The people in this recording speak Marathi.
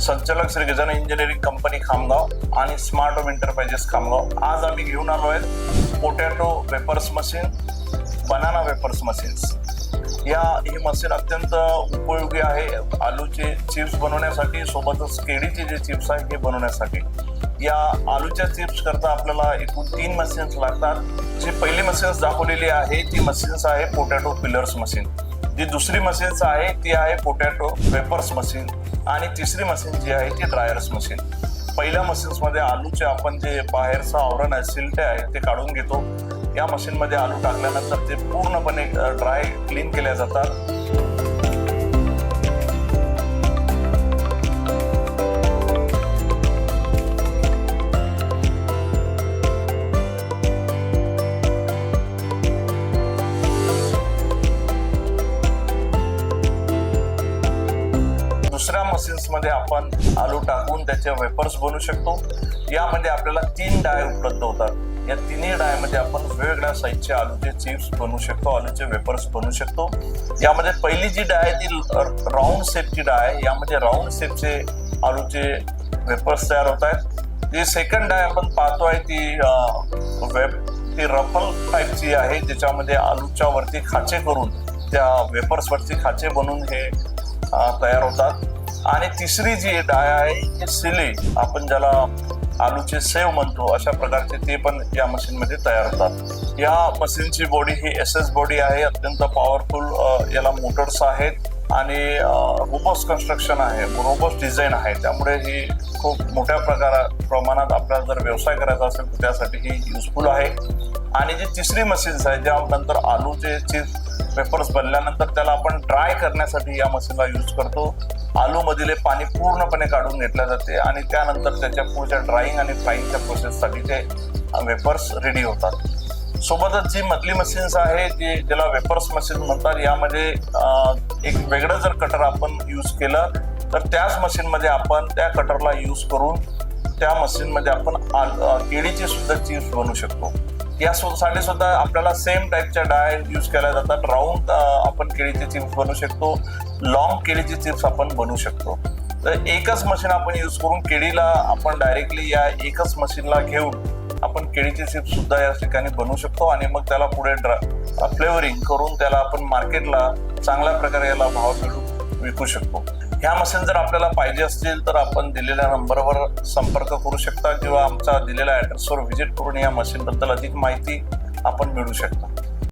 संचालक श्री गजान इंजिनिअरिंग कंपनी खामगाव आणि स्मार्ट होम एंटरप्राइजेस खामगाव. आज आम्ही घेऊन आलो आहेत potato wafers machine banana wafers machines या ही मशीन अत्यंत उपयोगी आहे. आलूचे चिप्स बनवण्यासाठी सोबतच केळीचे जे चिप्स आहेत हे बनवण्यासाठी. या आलूच्या चिप्स करता आपल्याला एकूण तीन मशीन्स लागतात. जी पहिली मशीन्स दाखवलेली आहे ती मशीन्स आहे पोटॅटो पिलर्स मशीन जी दुसरी मशीन्स आहे ती आहे पोटॅटो वेपर्स मशीन आणि तिसरी मशीन जी आहे ती ड्रायर्स मशीन पहिल्या मशीन्समध्ये आलूचे आपण जे बाहेरचं आवरण आहे सिलटे आहे ते काढून घेतो. या मशीनमध्ये आलू टाकल्यानंतर ते पूर्णपणे ड्राय क्लीन केल्या जातात. दुसऱ्या मशीन्समध्ये आपण आलू टाकून त्याचे वेपर्स बनवू शकतो. यामध्ये आपल्याला तीन डाय उपलब्ध होतात. या तिन्ही डायमध्ये आपण वेगवेगळ्या साईजचे आलूचे चिप्स बनवू शकतो आलूचे वेपर्स बनवू शकतो. यामध्ये पहिली जी डाय आहे ती राऊंड शेपची डाय आहे. यामध्ये राऊंड शेपचे आलूचे वेपर्स तयार होत आहेत. जी सेकंड डाय आपण पाहतो आहे ती वेब ती रफल टाईपची आहे ज्याच्यामध्ये आलूच्या वरती खाचे करून त्या वेपर्सवरती खाचे बनवून हे तयार होतात. आणि तिसरी जी डाय आहे ही सिली आपण ज्याला आलूचे सेव म्हणतो अशा प्रकारचे ते पण या मशीन मध्ये तयार होतात. या मशीनची बॉडी ही एस एस बॉडी आहे अत्यंत पॉवरफुल याला मोटर्स आहेत. आणि रोबोस कन्स्ट्रक्शन आहे रोबोस डिझाईन आहे. त्यामुळे ही खूप मोठ्या प्रकारा प्रमाणात आपल्याला जर व्यवसाय करायचा असेल तर त्यासाठी ही युजफुल आहे. आणि जी तिसरी मशीन्स आहे ज्या नंतर आलूचे चीज पेपर्स बनल्यानंतर त्याला आपण ड्राय करण्यासाठी या मशीनला यूज करतो. आलूमधील पाणी पूर्णपणे काढून घेतल्या जाते आणि त्यानंतर त्याच्या पुढच्या ड्राईंग आणि फ्राईंगच्या प्रोसेससाठी ते वेपर्स रेडी होतात. सोबतच जी मधली मशीन्स आहे जे ज्याला वेपर्स मशीन म्हणतात यामध्ये एक वेगळं जर कटर आपण यूज केलं तर त्याच मशीनमध्ये आपण त्या कटरला यूज करून त्या मशीनमध्ये आपण केळीची सुद्धा चिप्स बनवू शकतो. या साठी सुद्धा आपल्याला सेम टाईपच्या डाय यूज केल्या जातात. राऊंड आपण केळीचे चिप्स बनवू शकतो. लॉंग केळीचे चिप्स आपण बनवू शकतो. तर एकच मशीन आपण यूज करून केळीला आपण डायरेक्टली या एकच मशीनला घेऊन आपण केळीचे चिप्स सुद्धा या ठिकाणी बनवू शकतो आणि मग त्याला पुढे फ्लेवरिंग करून त्याला आपण मार्केटला चांगल्या प्रकारे याला भाव मिळून विकू शकतो. ह्या मशीन जर आपल्याला पाहिजे असतील तर आपण दिलेल्या नंबरवर संपर्क करू शकता किंवा आमचा दिलेल्या ॲड्रेसवर व्हिजिट करून या मशीनबद्दल अधिक माहिती आपण मिळू शकता.